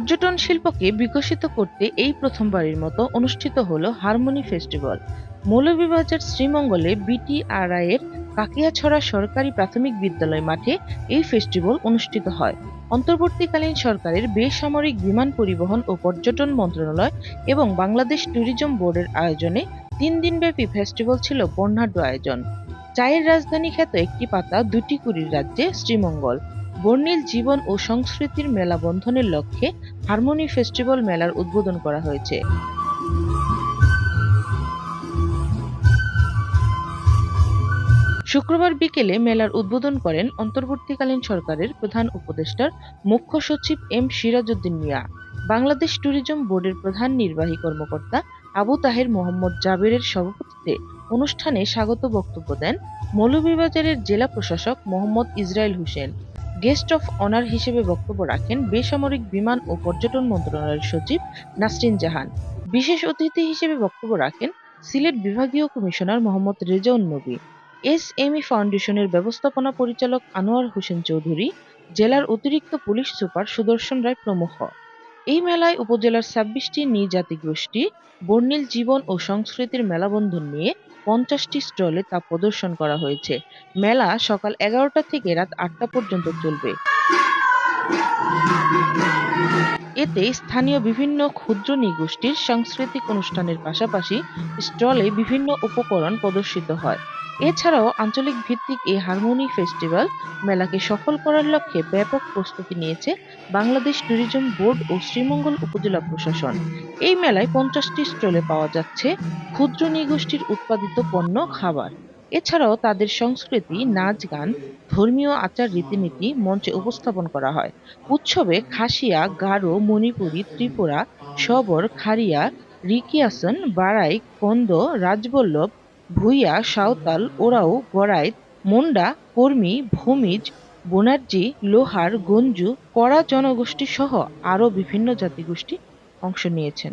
পর্যটন শিল্পকে বিকশিত করতে এই প্রথমবারের মতো অনুষ্ঠিত হলো হারমোনি ফেস্টিভ্যাল। মৌলভীবাজার শ্রীমঙ্গলে বিটিআরআই এর কাকিয়াছড়া সরকারি প্রাথমিক বিদ্যালয় মাঠে এই ফেস্টিভ্যাল অনুষ্ঠিত হয়। অন্তর্বর্তীকালীন সরকারের বেসামরিক বিমান পরিবহন ও পর্যটন মন্ত্রণালয় এবং বাংলাদেশ ট্যুরিজম বোর্ডের আয়োজনে তিন দিনব্যাপী ফেস্টিভ্যাল ছিল বর্ণাঢ্য আয়োজন। চায়ের রাজধানী খ্যাত একটি পাতা দুটি কুড়ির রাজ্যে শ্রীমঙ্গল। বর্ণিল জীবন ও সংস্কৃতির মেলা বন্ধনের লক্ষ্যে হারমোনি ফেস্টিভ্যাল মেলার উদ্বোধন করা হয়েছে। শুক্রবার বিকেলে মেলার উদ্বোধন করেন অন্তর্বর্তীকালীন সরকারের প্রধান উপদেষ্টার মুখ্য সচিব এম সিরাজউদ্দিন মিয়া। বাংলাদেশ ট্যুরিজম বোর্ডের প্রধান নির্বাহী কর্মকর্তা আবু তাহের মোহাম্মদ জাবেরের সভাপতিত্বে অনুষ্ঠানে স্বাগত বক্তব্য দেন মৌলভীবাজারের জেলা প্রশাসক Mohammad Israil Hossain. Guest of honour হিসেবে বক্তব্য রাখেন বেসামরিক বিমান ও পর্যটন মন্ত্রণালয়ের সচিব নাসরিন জাহান। বিশেষ অতিথি হিসেবে বক্তব্য রাখেন সিলেট বিভাগীয় কমিশনার মোহাম্মদ রেজাউন নবী, এস এম ই ফাউন্ডেশনের ব্যবস্থাপনা পরিচালক আনোয়ার হোসেন চৌধুরী, জেলার অতিরিক্ত পুলিশ সুপার সুদর্শন রায় প্রমুখ। এই মেলায় উপজেলার ছাব্বিশটি নৃ জাতিগোষ্ঠী বর্ণিল জীবন ও সংস্কৃতির মেলাবন্ধন নিয়ে পঞ্চাশটি স্টলে তা প্রদর্শন করা হয়েছে। মেলা সকাল এগারোটা থেকে রাত আটটা পর্যন্ত চলবে। এতে স্থানীয় বিভিন্ন ক্ষুদ্র নৃগোষ্ঠীর সাংস্কৃতিক অনুষ্ঠানের পাশাপাশি স্টলে বিভিন্ন উপকরণ প্রদর্শিত হয়। এছাড়াও আঞ্চলিক ভিত্তিক এই হারমোনি ফেস্টিভ্যাল মেলাকে সফল করার লক্ষ্যে ব্যাপক প্রস্তুতি নিয়েছে বাংলাদেশ ট্যুরিজম বোর্ড ও শ্রীমঙ্গল উপজেলা প্রশাসন। এই মেলায় পঞ্চাশটি স্টলে পাওয়া যাচ্ছে ক্ষুদ্র নৃগোষ্ঠীর উৎপাদিত পণ্য, খাবার। এছাড়াও তাদের সংস্কৃতি, নাচ গান, ধর্মীয় আচার রীতিনীতি মঞ্চে উপস্থাপন করা হয়। উৎসবে খাসিয়া, গারো, মণিপুরী, ত্রিপুরা, সবর, খারিয়া, রিকিয়াসন, বারাই, কন্দ, রাজবল্লভ, ভূঁইয়া, সাঁওতাল, ওরাও গড়াইত মুন্ডা, কর্মী, ভূমিজ, বনার্জি, লোহার, গঞ্জু, কড়া জনগোষ্ঠী সহ আরও বিভিন্ন জাতিগোষ্ঠী অংশ নিয়েছেন।